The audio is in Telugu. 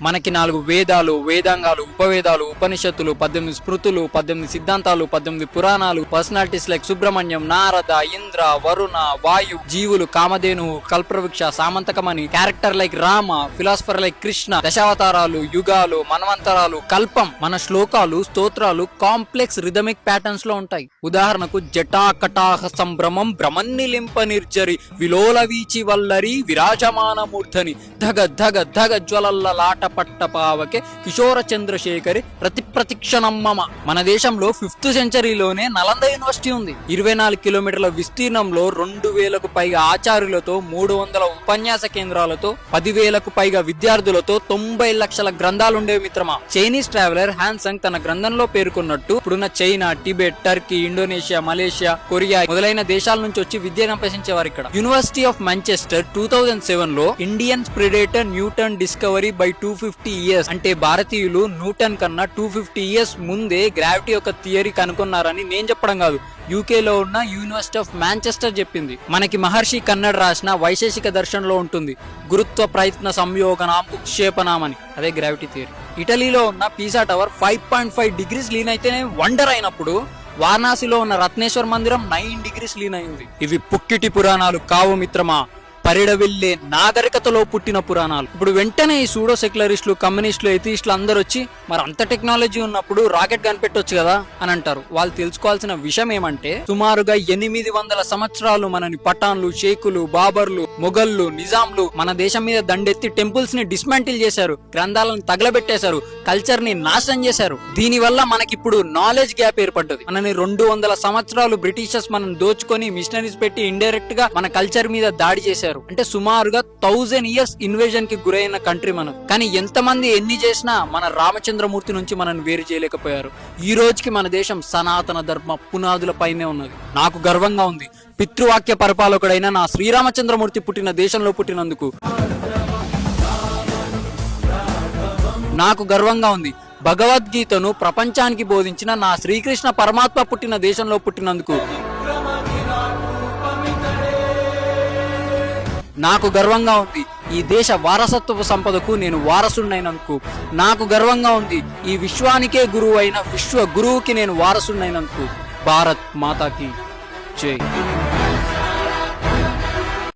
మనకి నాలుగు వేదాలు వేదాంగాలు ఉపవేదాలు ఉపనిషత్తులు పద్దెనిమిది స్మృతులు పద్దెనిమిది సిద్ధాంతాలు పద్దెనిమిది పురాణాలు పర్సనాలిటీస్ లైక్ సుబ్రహ్మణ్యం నారద ఇంద్ర వరుణ వాయు జీవులు Kamadhenu Kalpavriksha Syamantakamani character like Rama philosopher like Krishna దశావతారాలు యుగాలు మనవంతరాలు కల్పం మన శ్లోకాలు స్తోత్రాలు కాంప్లెక్స్ రిథమిక్ ప్యాటర్న్స్లో ఉంటాయి. ఉదాహరణకు జటాకటాహ సంభ్రమం భ్రమన్నిలింప నిర్జరి విలోల వీచి వల్లరి విరాజమాన మూర్ధని ధగ ధగ ధగ జ్వలల్ల లాట ಪಟ್ಟ ಪಾವಕೆ ಕಿಶೋರ ಚಂದ್ರಶೇಖರಿ ಪ್ರತಿ ప్రతి ప్రతిక్షణమ్మమ మన దేశంలో ఫిఫ్త్ సెంచరీలోనే నలంద యూనివర్సిటీ ఉంది. ఇరవై నాలుగు కిలోమీటర్ల విస్తీర్ణంలో రెండు వేలకు పైగా ఆచార్యులతో మూడు వందల ఉపన్యాస కేంద్రాలతో పదివేలకు పైగా విద్యార్థులతో తొంభై లక్షల గ్రంథాలు మిత్రమా. చైనీస్ ట్రావెలర్ హ్యాన్సంగ్ తన గ్రంథంలో పేర్కొన్నట్టు ఇప్పుడున్న China Tibet Turkey Indonesia Malaysia Korea మొదలైన దేశాల నుంచి వచ్చి విద్యను అభ్యసించేవారు ఇక్కడ. University of Manchester two thousand సెవెన్లో Indian predated Newton discovery by two fifty years అంటే భారతీయులు న్యూటన్ కన్నా టూ ఫిఫ్టీ ఇయర్స్ ముందే గ్రావిటీ యొక్క థియరీ కనుక్కున్నారని నేను చెప్పడం కాదు. యూకే లో ఉన్న యూనివర్సిటీ ఆఫ్ మాంచెస్టర్ చెప్పింది. మనకి మహర్షి కన్నడ రాసిన వైశేషిక దర్శనంలో ఉంటుంది. గురుత్వ ప్రయత్న సంయోగనాం ఉక్షేపనామని. అదే గ్రావిటీ థియరీ. ఇటలీలో ఉన్న Pisa tower five point five degrees lean అయితేనే వండర్ అయినప్పుడు వారణాసిలో ఉన్న రత్నేశ్వర్ మందిరం నైన్ డిగ్రీస్ లీన్ అయింది. ఇవి పుక్కిటి పురాణాలు కావు మిత్రమా? పరిడవిల్లే నాగరికతలో పుట్టిన పురాణాలు. ఇప్పుడు వెంటనే ఈ సూడో సెక్యులరిస్టులు కమ్యూనిస్టులు ఎథిస్టులు అందరూ వచ్చి మరి అంత టెక్నాలజీ ఉన్నప్పుడు రాకెట్ కనిపెట్టొచ్చు కదా? అని అంటారు. వాళ్ళు తెలుసుకోవాల్సిన విషయం ఏమంటే సుమారుగా ఎనిమిది వందల సంవత్సరాలు మనని పఠాన్లు షేకులు బాబర్లు మొఘళ్ళు నిజాంలు మన దేశం మీద దండెత్తి టెంపుల్స్ని డిస్మాంటిల్ చేశారు గ్రంథాలను తగలబెట్టేశారు కల్చర్ని నాశనం చేశారు. దీని వల్ల మనకిప్పుడు నాలెడ్జ్ గ్యాప్ ఏర్పడ్డది. మనని రెండు వందల సంవత్సరాలు బ్రిటిషర్స్ మనం దోచుకొని మిషనరీస్ పెట్టి ఇండైరెక్ట్గా మన కల్చర్ మీద దాడి చేశారు. అంటే సుమారుగా థౌజండ్ ఇయర్స్ ఇన్వేజన్కి గురైన కంట్రీ మనం కానీ ఎంతమంది ఎన్ని చేసినా మన రామచంద్రమూర్తి నుంచి మనం వేరు చేయలేకపోయారు. ఈ రోజుకి మన దేశం సనాతన ధర్మ పునాదుల పైనే ఉన్నది. నాకు గర్వంగా ఉంది. పితృవాక్య పరిపాలకుడైన నా శ్రీరామచంద్రమూర్తి పుట్టిన దేశంలో పుట్టినందుకు. నాకు గర్వంగా ఉంది. భగవద్గీతను ప్రపంచానికి బోధించిన నా శ్రీకృష్ణ పరమాత్మ పుట్టిన దేశంలో పుట్టినందుకు. నాకు గర్వంగా ఉంది. ఈ దేశ వారసత్వపు సంపదకు నేను వారసుడినైనందుకు నాకు గర్వంగా ఉంది. ఈ విశ్వానికే గురువు అయిన విశ్వ గురువుకి నేను వారసుడినైనందుకు భారత్ మాతాకి జై.